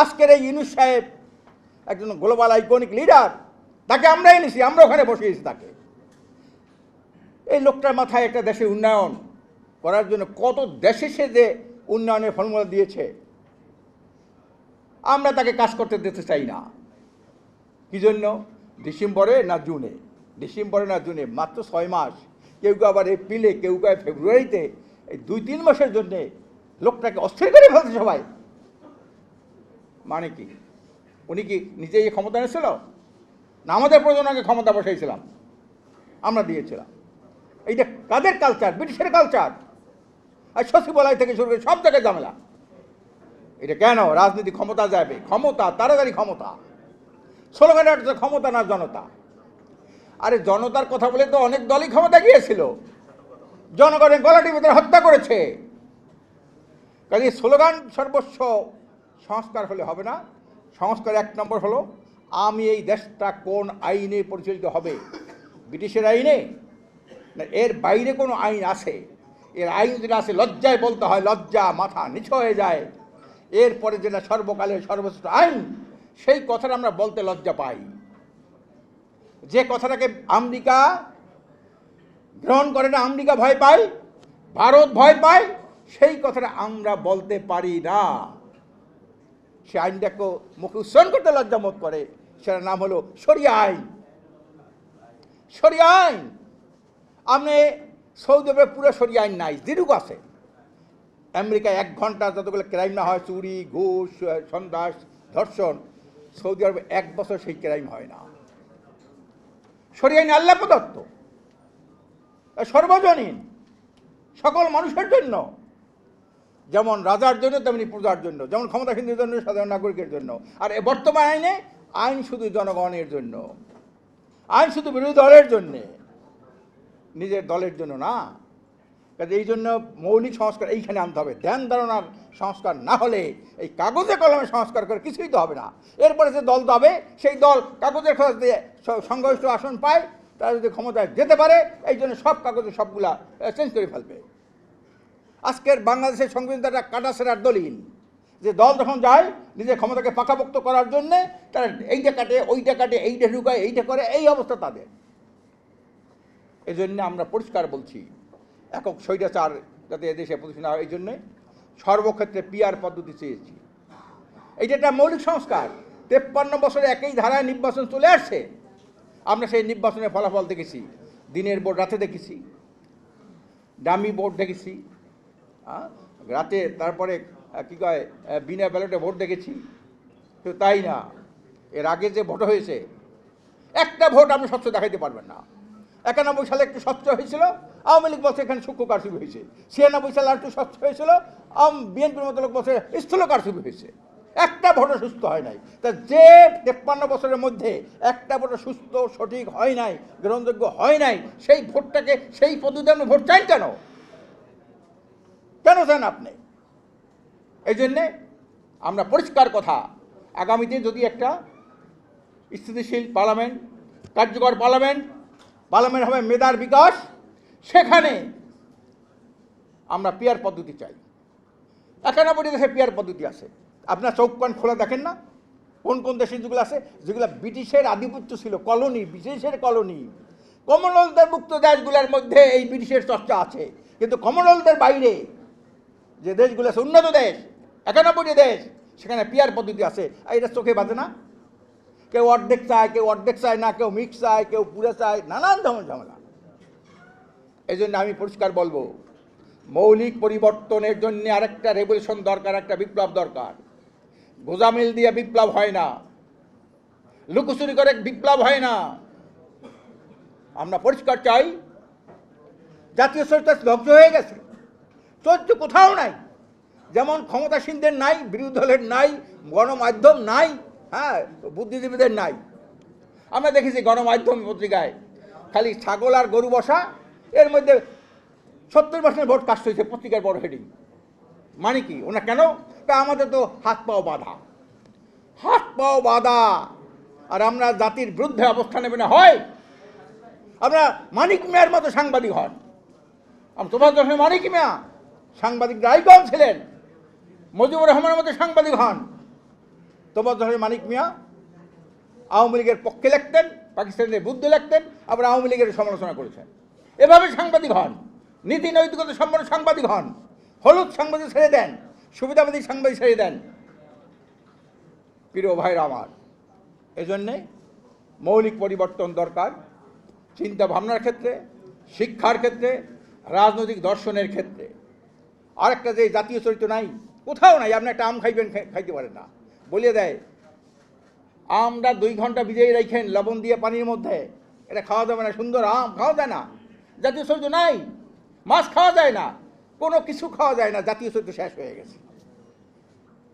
আজকের এই ইউনুস সাহেব একজন গ্লোবাল আইকনিক লিডার তাকে আমরা এনেছি, আমরা ওখানে বসিয়েছি তাকে। এই লোকটার মাথায় একটা দেশের উন্নয়ন করার জন্য কত দেশে সে যে উন্নয়নের ফর্মুলা দিয়েছে, আমরা তাকে কাজ করতে দিতে চাই না। কি জন্য? ডিসেম্বরে না জুনে? ডিসেম্বরে না জুনে, মাত্র ছয় মাস। কেউ কেউ আবার এপ্রিলে, কেউ কেউ ফেব্রুয়ারিতে, এই দুই তিন মাসের জন্যে লোকটাকে অস্থির করে ফেলছে সবাই। মানে কি? উনি কি নিজেই ক্ষমতা এনেছিল না আমাদের প্রজনকে ক্ষমতা বসাইছিলাম। আমরা দিয়েছিলাম। এইটা কাদের কালচার ব্রিটিশের কালচার আর সচিবালয় থেকে শুরু করে সব জায়গায় ঝামেলা। এটা কেন? রাজনীতি ক্ষমতা যাবে। ক্ষমতা, তাড়াতাড়ি ক্ষমতা। স্লোগানের অর্থ ক্ষমতা না জনতা। আরে জনতার কথা বলে তো অনেক দলই ক্ষমতা গিয়েছিল। জনগণের গলাটি ভিতরে হত্যা করেছে। কাজে স্লোগান সর্বস্ব সংস্কার হলে হবে না। সংস্কার এক নম্বর হলো, আমি এই দেশটা কোন আইনে পরিচালিত হবে? ব্রিটিশের আইনে? না, এর বাইরে কোনো আইন আছে? এর আইন যেটা আছে লজ্জায় বলতে হয়, লজ্জা মাথা নিচু হয়ে যায়। এরপরে যেটা সর্বকালের সর্বশ্রেষ্ঠ আইন, সেই কথাটা আমরা বলতে লজ্জা পাই। যে কথাটাকে আমেরিকা গ্রহণ করে না, আমেরিকা ভয় পায়, ভারত ভয় পায়, সেই কথাটা আমরা বলতে পারি না। সে আইনটাকে মুখে উচ্চারণ করতে লজ্জাবোধ করে, সেটার নাম হলো সরিয়া আইন। সরিয়া আইন। আপনি সৌদি আরবে পুরো সরিয়া আইন নাই যেটুকু আছে। আমেরিকায় এক ঘণ্টা যতগুলো ক্রাইম না হয়, চুরি, ঘুষ, সন্ত্রাস, ধর্ষণ, সৌদি আরবে এক বছর সেই ক্রাইম হয় না। সরিয়া আইন আল্লাহ প্রদত্ত। সর্বজনীন, সকল মানুষের জন্য। যেমন রাজার জন্য, তেমনি প্রজার জন্য, যেমন ক্ষমতাসীনদের জন্য, সাধারণ নাগরিকের জন্য। আর এ বর্তমান আইনে, আইন শুধু জনগণের জন্য। আইন শুধু বিরোধী দলের জন্যে, নিজের দলের জন্য না। কাজে এই জন্য মৌলিক সংস্কার এইখানে আনতে হবে। ধ্যান ধারণার সংস্কার না হলে এই কাগজে কলমে সংস্কার করে কিছুই তো হবে না। এরপরে যে দল দাবে সেই দল কাগজের খরচ দিয়ে স- সংখ্যাগরিষ্ঠ আসন পায়, তারা যদি ক্ষমতায় যেতে পারে, এই জন্য সব কাগজে সবগুলা চেঞ্জ করে ফেলবে। আজকের বাংলাদেশের সংবিধানটা কাটাছেড়ার দলিল। যে দল যখন যায়, নিজের ক্ষমতাকে পাকাপোক্ত করার জন্যে তারা এইটা কাটে, ওইটা কাটে, এইটা ঢুকায়, এইটা করে, এই অবস্থা তাদের। এই জন্যে আমরা পরিষ্কার বলছি, একক স্বৈরাচার যাতে এদেশে প্রতিষ্ঠা হয় এই জন্যে সর্বক্ষেত্রে পিয়ার পদ্ধতি চেয়েছি। এইটা একটা মৌলিক সংস্কার। তেপ্পান্ন বছরে একই ধারায় নির্বাচন চলে আসছে। আমরা সেই নির্বাচনের ফলাফল দেখেছি, দিনের ভোট রাতে দেখেছি ডামি ভোট দেখেছি। রাতে তারপরে কি কয় বিনা ব্যালটে ভোট দেখেছি। তো তাই না? এর আগে যে ভোট হয়েছে, একটা ভোট আপনি স্বচ্ছ দেখাইতে পারবেন না। একানব্বই সালে একটু স্বচ্ছ হয়েছিল, আওয়ামী লীগ বলছে এখানে সূক্ষ্ম কারচুপি হয়েছে। ছিয়ানব্বই সালে একটু স্বচ্ছ হয়েছিল বিএনপির মতো লোক বলছে স্থূল কারচুপি হয়েছে। একটা ভোটও সুস্থ হয় নাই। তা যে তেপ্পান্ন বছরের মধ্যে একটা ভোটও সুস্থ, সঠিক হয় নাই, গ্রহণযোগ্য হয় নাই, সেই ভোটটাকে সেই পদ্ধতিতে আপনি ভোট চাই কেন? কেন চান আপনি? এই জন্যে আমরা পরিষ্কার কথা আগামীতে যদি একটা স্থিতিশীল পার্লামেন্ট, কার্যকর পার্লামেন্ট পার্লামেন্ট হবে মেধার বিকাশ, সেখানে আমরা পিয়ার পদ্ধতি চাই। একানব্বই দেশে পিয়ার পদ্ধতি আছে। আপনার চৌক কান খোলা দেখেন না? কোন কোন দেশে যেগুলো আছে, যেগুলো ব্রিটিশের আধিপত্য ছিল, কলোনি, ব্রিটিশের কলোনি। কমনওয়েলথের মুক্ত দেশগুলোর মধ্যে এই ব্রিটিশের চর্চা আছে। কিন্তু কমনওয়েলথের বাইরে যে দেশগুলো আছে, উন্নত দেশ, একানব্বইটি দেশ, সেখানে পিয়ার পদ্ধতি আছে। আর এটা চোখে বাঁধে না। কেউ অর্ধেক চায়, কেউ অর্ধেক চায় না, কেউ মিক্স চায়, কেউ পুরো চায়, নানান ধরনের ঝামেলা। এই জন্য আমি পরিষ্কার বলব, মৌলিক পরিবর্তনের জন্য আরেকটা রেভলিউশন দরকার একটা বিপ্লব দরকার। গোজামিল দিয়ে বিপ্লব হয় না। লুকোচুরি করে বিপ্লব হয় না। আমরা পরিষ্কার চাই, জাতীয় সরকার ধ্বংস হয়ে গেছে। চলছে কোথাও নাই। যেমন ক্ষমতাসীনদের নাই, বিরোধী দলের নাই, গণমাধ্যম নাই হ্যাঁ বুদ্ধিজীবীদের নাই। আমরা দেখেছি গণমাধ্যম পত্রিকায় খালি ছাগল আর গরু বসা, এর মধ্যে সত্তর পার্সেন্ট ভোট কাস্ট হয়েছে পত্রিকার বড় হেডিং মানে কি? ওনা কেন? তা আমাদের তো হাত পাও বাঁধা। হাত পাও বাঁধা। আর আমরা জাতির বিরুদ্ধে অবস্থান নেবে না, হয়। আমরা মানিক মেয়ার মতো সাংবাদিক হন। আমি তোমার মানিক মেয়া। সাংবাদিক রায়গঞ্জ ছিলেন। মজিবুর রহমানের মতো সাংবাদিক হন। তোমর মানিক মিয়া আওয়ামী লীগের পক্ষে লিখতেন, পাকিস্তানের বুদ্ধে লিখতেন, আবার আওয়ামী লীগের সমালোচনা করেছেন। এভাবে সাংবাদিক হন, নীতি নৈতিকতা সম্পন্ন সাংবাদিক হন, হলুদ সাংবাদিক ছেড়ে দেন, সুবিধাবাদী সাংবাদিক ছেড়ে দেন। প্রিয় ভাইরা আমার, এজন্যে মৌলিক পরিবর্তন দরকার চিন্তা ভাবনার ক্ষেত্রে, শিক্ষার ক্ষেত্রে, রাজনৈতিক দর্শনের ক্ষেত্রে। আরেকটা যে জাতীয় চরিত্র নাই, কোথাও নাই, আপনি একটা আম খাইবেন খাইতে পারেন না। বলিয়ে দেয় আমরা দুই ঘণ্টা ভিজিয়ে রাখেন লবণ দিয়ে পানির মধ্যে। এটা খাওয়া যাবে না, সুন্দর আম, খাওয়া যায় না। জাতীয় চরিত্র নাই, মাছ খাওয়া যায় না, কোনো কিছু খাওয়া যায় না, জাতীয় চরিত্র শেষ হয়ে গেছে।